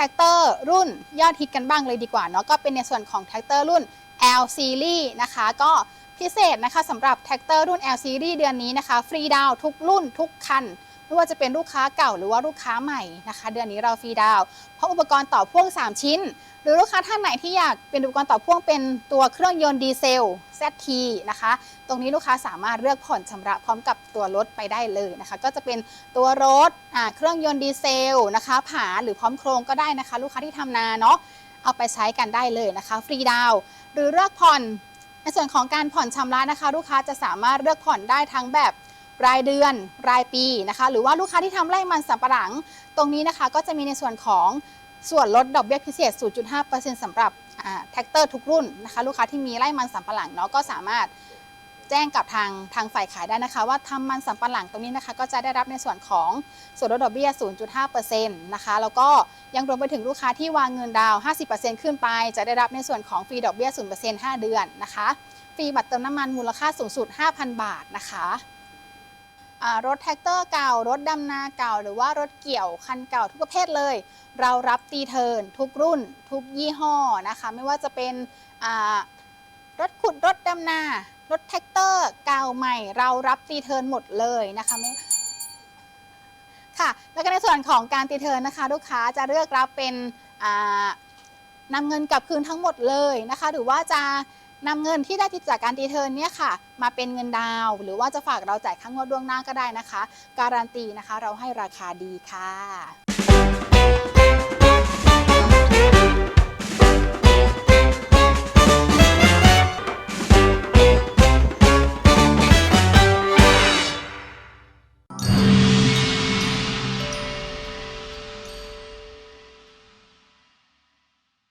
แท็กเตอร์รุ่นยอดฮิตกันบ้างเลยดีกว่าเนาะก็เป็นในส่วนของแท็กเตอร์รุ่น L Series นะคะ ก็พิเศษนะคะสำหรับแท็กเตอร์รุ่น L Series เดือนนี้นะคะ ฟรีดาวทุกรุ่นทุกคัน ไม่ว่าจะเป็นลูกค้าเก่าหรือว่าลูกค้าใหม่นะคะ เดือนนี้เราฟรีดาว เพราะอุปกรณ์ต่อพ่วง 3 ชิ้น หรือลูกค้าท่านไหนที่อยากเป็นอุปกรณ์ต่อพ่วงเป็นตัวเครื่องยนต์ดีเซล ZT นะคะ ตรงนี้ลูกค้าสามารถเลือกผ่อนชำระพร้อมกับตัวรถไปได้เลยนะคะ ก็จะเป็นตัวรถอ่าเครื่องยนต์ดีเซลนะคะ ผาหรือพร้อมโครงก็ได้นะคะ ลูกค้าที่ทำนาเนาะเอาไปใช้กันได้เลยนะคะ ฟรีดาวหรือเลือกผ่อนในส่วนของการผ่อนชำระนะคะ ลูกค้าจะสามารถเลือกผ่อนได้ทั้งแบบ รายเดือนรายปีนะคะ หรือว่าลูกค้าที่ทำไร่มันสำปะหลัง ตรงนี้นะคะก็จะมีในส่วนของส่วนลดดอกเบี้ยพิเศษ 0.5%สำหรับแท็กเตอร์ทุกรุ่นนะคะ ลูกค้าที่มีไร่มันสำปะหลังเนาะก็สามารถแจ้งกับทางทางฝ่ายขายได้นะคะ ว่าทำมันสำปะหลังตรงนี้นะคะ ก็จะได้รับในส่วนของส่วนลดดอกเบี้ย 0.5%นะคะแล้วก็ยังรวมไปถึงลูกค้าที่วางเงินดาวน์50%ขึ้นไป จะได้รับในส่วนของฟรีดอกเบี้ย 0% 5 เดือนนะคะฟรีบัตรเติมน้ำมันมูลค่าสูงสุด 5,000 บาทนะคะ รถแท็กเตอร์เก่ารถดำนาเก่า หรือว่ารถเกี่ยวคันเก่าทุกประเภทเลย เรารับตีเทินทุกรุ่น ทุกยี่ห้อนะคะ ไม่ว่าจะเป็นรถขุดรถดำนารถแท็กเตอร์เก่าใหม่ เรารับตีเทินหมดเลยนะคะไม่ค่ะแล้วก็ในส่วนของการตีเทินนะคะ ลูกค้าจะเลือกรับเป็นนำเงินกลับคืนทั้งหมดเลยนะคะ หรือว่าจะ นำเงินที่ได้จากการตีเทิร์นเนี่ยค่ะ มาเป็นเงินดาว หรือว่าจะฝากเราจ่ายค่างวดล่วงหน้าก็ได้นะคะ การันตีนะคะ เราให้ราคาดีค่ะ